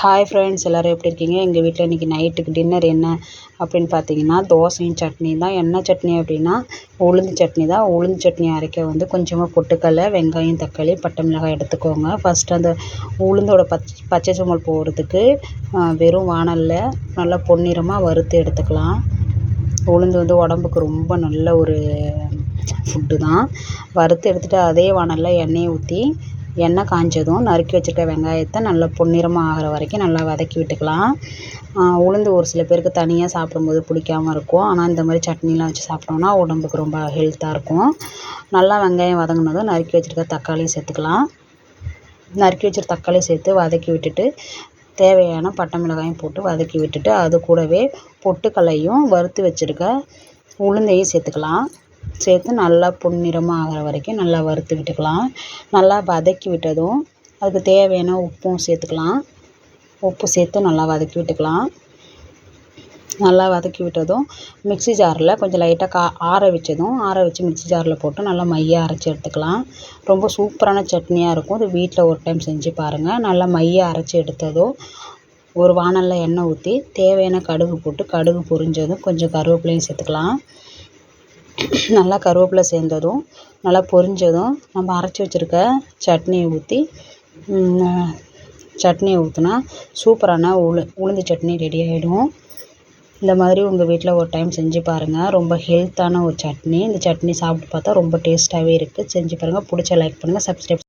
Hi friends எல்லோரும் எப்படி இருக்கீங்க? எங்கள் வீட்டில் இன்றைக்கி நைட்டுக்கு டின்னர் என்ன அப்படின்னு பார்த்தீங்கன்னா தோசையும் சட்னி தான். என்ன சட்னி அப்படின்னா உளுந்து சட்னி தான். உளுந்து சட்னி அரைக்க வந்து கொஞ்சமாக பொட்டுக்கடலை வெங்காயம் தக்காளி பட்டை மிளகாய் எடுத்துக்கோங்க. ஃபஸ்ட்டு அந்த உளுந்தோட பச் பச்சை சுமல் போடுறதுக்கு வெறும் வானலில் நல்லா பொன்னிறமாக வறுத்து எடுத்துக்கலாம். உளுந்து வந்து உடம்புக்கு ரொம்ப நல்ல ஒரு ஃபுட்டு தான். வறுத்து எடுத்துகிட்டு அதே வானலில் எண்ணெயை ஊற்றி எண்ணெய் காஞ்சதும் நறுக்கி வச்சுருக்க வெங்காயத்தை நல்லா பொன்னிறமாக ஆகிற வரைக்கும் நல்லா வதக்கி விட்டுக்கலாம். உளுந்து ஒரு சில பேருக்கு தனியாக சாப்பிடும்போது பிடிக்காம இருக்கும். ஆனால் இந்த மாதிரி சட்னிலாம் வச்சு சாப்பிட்டோம்னா உடம்புக்கு ரொம்ப ஹெல்த்தாக இருக்கும். நல்லா வெங்காயம் வதங்கினதும் நறுக்கி வச்சுருக்க தக்காளியும் சேர்த்துக்கலாம். நறுக்கி வச்சுருக்க தக்காளியும் சேர்த்து வதக்கி விட்டுட்டு தேவையான பட்டை மிளகாயும் போட்டு வதக்கி விட்டுட்டு அது கூடவே பொட்டுக்கல்லையும் வறுத்து வச்சுருக்க உளுந்தையும் சேர்த்துக்கலாம். சேர்த்து நல்லா பொன்னிறமாக ஆகிற வரைக்கும் நல்லா வறுத்து விட்டுக்கலாம். நல்லா வதக்கி விட்டதும் அதுக்கு தேவையான உப்பும் சேர்த்துக்கலாம். உப்பு சேர்த்து நல்லா வதக்கி விட்டுக்கலாம். நல்லா வதக்கி விட்டதும் மிக்ஸி ஜாரில் கொஞ்சம் லைட்டாக கா ஆற வச்சதும் ஆற வச்சு மிக்ஸி ஜாரில் போட்டு நல்லா மையாக அரைச்சி எடுத்துக்கலாம். ரொம்ப சூப்பரான சட்னியாக இருக்கும். இது வீட்டில் ஒரு டைம் செஞ்சு பாருங்கள் நல்லா மையாக அரைச்சி எடுத்ததும் ஒரு வானலில் எண்ணெய் ஊற்றி தேவையான கடுகு போட்டு கடுகு பொரிஞ்சதும் கொஞ்சம் கருவேப்பிலையும் சேர்த்துக்கலாம். நல்லா கருவேப்பிலை சேர்ந்ததும் நல்லா பொரிஞ்சதும் நம்ம அரைச்சி வச்சுருக்க சட்னியை ஊற்றி சட்னியை ஊற்றினா சூப்பரான உளு உளுந்து சட்னி ரெடி ஆகிடும் இந்த மாதிரி உங்கள் வீட்டில் ஒரு டைம் செஞ்சு பாருங்கள் ரொம்ப ஹெல்த்தான ஒரு சட்னி. இந்த சட்னி சாப்பிட்டு பார்த்தா ரொம்ப டேஸ்ட்டாகவே இருக்குது செஞ்சு பாருங்கள் பிடிச்சா லைக் பண்ணுங்கள் சப்ஸ்கிரைப்